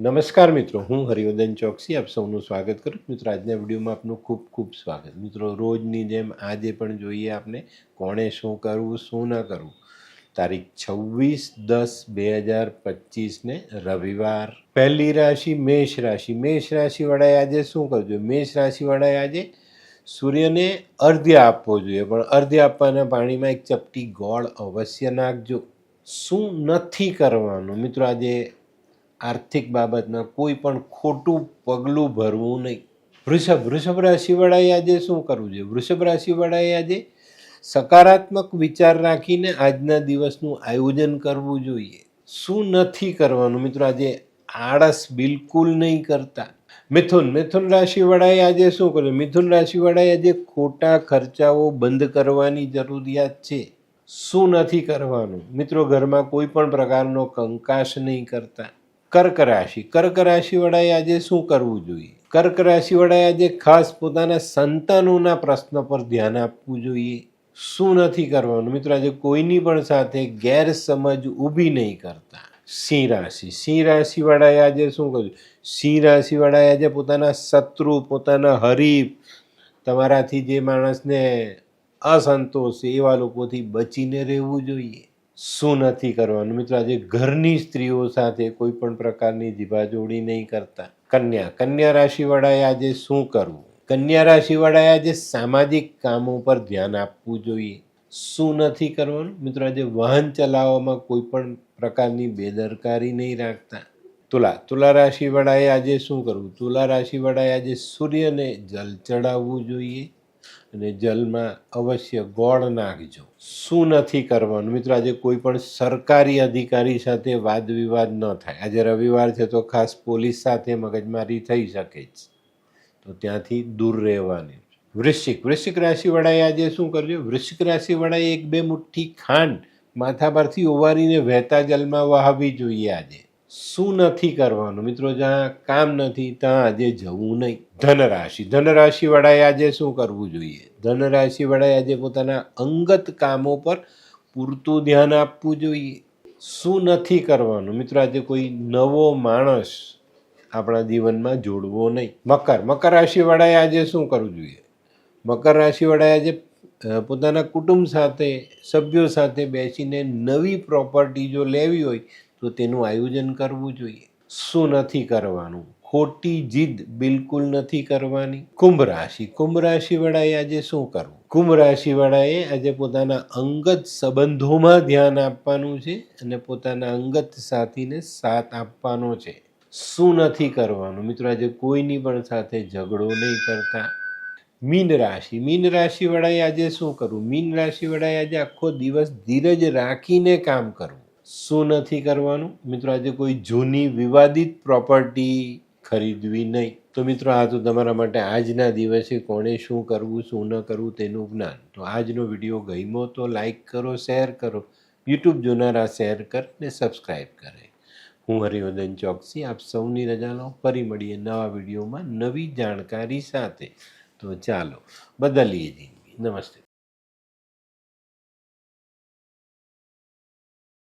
નમસ્કાર મિત્રો, હું હરિવર્ધન ચોકસી, આપ સૌનું સ્વાગત કરું મિત્રો, આજના વિડીયોમાં આપનું ખૂબ ખૂબ સ્વાગત. મિત્રો, રોજની જેમ આજે પણ જોઈએ આપણે કોણે શું કરવું, શું ન કરવું. તારીખ છવ્વીસ દસ બે હજાર પચીસને રવિવાર. પહેલી રાશિ મેષ રાશિ. મેષ રાશિવાળાએ આજે શું કરવું જોઈએ? મેષ રાશિવાળાએ આજે સૂર્યને અર્ધ્ય આપવો જોઈએ. પણ અર્ધ્ય આપવાના પાણીમાં એક ચપટી ગોળ અવશ્ય નાખજો. શું નથી કરવાનું? મિત્રો, આજે આર્થિક બાબતમાં કોઈ પણ ખોટું પગલું ભરવું નહીં. વૃષભ વૃષભ રાશિવાળાએ આજે શું કરવું જોઈએ? વૃષભ રાશિવાળાએ આજે સકારાત્મક વિચાર રાખીને આજના દિવસનું આયોજન કરવું જોઈએ. શું નથી કરવાનું? મિત્રો, આજે આળસ બિલકુલ નહીં કરતા. મિથુન મિથુન રાશિવાળાએ આજે શું કર્યું? મિથુન રાશિવાળાએ આજે ખોટા ખર્ચાઓ બંધ કરવાની જરૂરિયાત છે. શું નથી કરવાનું? મિત્રો, ઘરમાં કોઈ પણ પ્રકારનો કંકાશ નહીં કરતા. કર્ક રાશિ. કર્ક રાશિવાળાએ આજે શું કરવું જોઈએ? કર્ક રાશિવાળાએ આજે ખાસ પોતાના સંતાનોના પ્રશ્ન પર ધ્યાન આપવું જોઈએ. શું નથી કરવાનું? મિત્રો, આજે કોઈની પણ સાથે ગેરસમજ ઊભી નહીં કરતા. સિંહ રાશિ. સિંહ રાશિવાળાએ આજે શું કર્યું? સિંહ રાશિવાળાએ આજે પોતાના શત્રુ, પોતાના હરીફ, તમારાથી જે માણસને અસંતોષ, એવા લોકોથી બચીને રહેવું જોઈએ. શું નથી કરવાનું? મિત્રો, આજે ઘરની સ્ત્રીઓ સાથે કોઈ પણ પ્રકારની જીભાજોડી નહીં કરતા. કન્યા. કન્યા રાશિવાળાએ આજે શું કરવું? કન્યા રાશિવાળાએ આજે સામાજિક કામો પર ધ્યાન આપવું જોઈએ. શું નથી કરવાનું? મિત્રો, આજે વાહન ચલાવવામાં કોઈ પણ પ્રકારની બેદરકારી નહીં રાખતા. તુલા. તુલા રાશિવાળાએ આજે શું કરવું? તુલા રાશિવાળાએ આજે સૂર્યને જલ ચડાવવું જોઈએ. અને જલમાં અવશ્ય ગોળ નાખજો. શું નથી કરવાનું? મિત્રો, આજે કોઈ પણ સરકારી અધિકારી સાથે વાદ વિવાદ ન થાય. આજે રવિવાર છે તો ખાસ પોલીસ સાથે મગજમારી થઈ શકે જ. તો ત્યાંથી દૂર રહેવાની. વૃશ્ચિક વૃશ્ચિક રાશિવાળાએ આજે શું કરજો વૃશ્ચિક રાશિવાળાએ એક બે મુઠ્ઠી ખાંડ માથા પરથી ઓવારીને વહેતા જલમાં વહાવી જોઈએ આજે. શું નથી કરવાનું? મિત્રો, જ્યાં કામ નથી, ત્યાં આજે જવું નહીં. ધનરાશિ. ધનરાશિવાળાએ આજે શું કરવું જોઈએ? ધનરાશિવાળાએ આજે પોતાના અંગત કામો પર પૂરતું ધ્યાન આપવું જોઈએ. શું નથી કરવાનું? મિત્રો, આજે કોઈ નવો માણસ આપણા જીવનમાં જોડવો નહીં. મકર. મકર રાશિવાળાએ આજે શું કરવું જોઈએ? મકર રાશિવાળાએ આજે પોતાના કુટુંબ સાથે, સભ્યો સાથે બેસીને નવી પ્રોપર્ટી જો લેવી હોય તો તેનું આયોજન કરવું જોઈએ. શું નથી કરવાનું? ખોટી જીદ બિલકુલ નથી કરવાની. કુંભ રાશિ. કુંભ રાશિવાળાએ આજે શું કરવું? કુંભ રાશિવાળાએ આજે પોતાના અંગત સંબંધોમાં ધ્યાન આપવાનું છે અને પોતાના અંગત સાથીને સાથ આપવાનો છે. શું નથી કરવાનું? મિત્રો, આજે કોઈની પણ સાથે ઝઘડો નહીં કરતા. મીન રાશિ. મીન રાશિવાળાએ આજે શું કરવું? મીન રાશિવાળાએ આજે આખો દિવસ ધીરજ રાખીને કામ કરવું. શું નથી કરવાનું? મિત્રો, આજે કોઈ જૂની વિવાદિત પ્રોપર્ટી ખરીદવી નહીં. તો મિત્રો, આ તો તમારા માટે આજના દિવસે કોણે શું કરવું, શું ન કરવું તેનું જ્ઞાન. તો આજનો વીડિયો ગમ્યો તો લાઈક કરો શેર કરો. યુટ્યુબ જોનારા શેર કર ને સબસ્ક્રાઈબ કરે. હું હરિવર્ધન ચોકસી, આપ સૌની રજા લો ફરી મળીએ નવા વિડીયોમાં નવી જાણકારી સાથે. તો ચાલો, બદલીએ જિંદગી. નમસ્તે.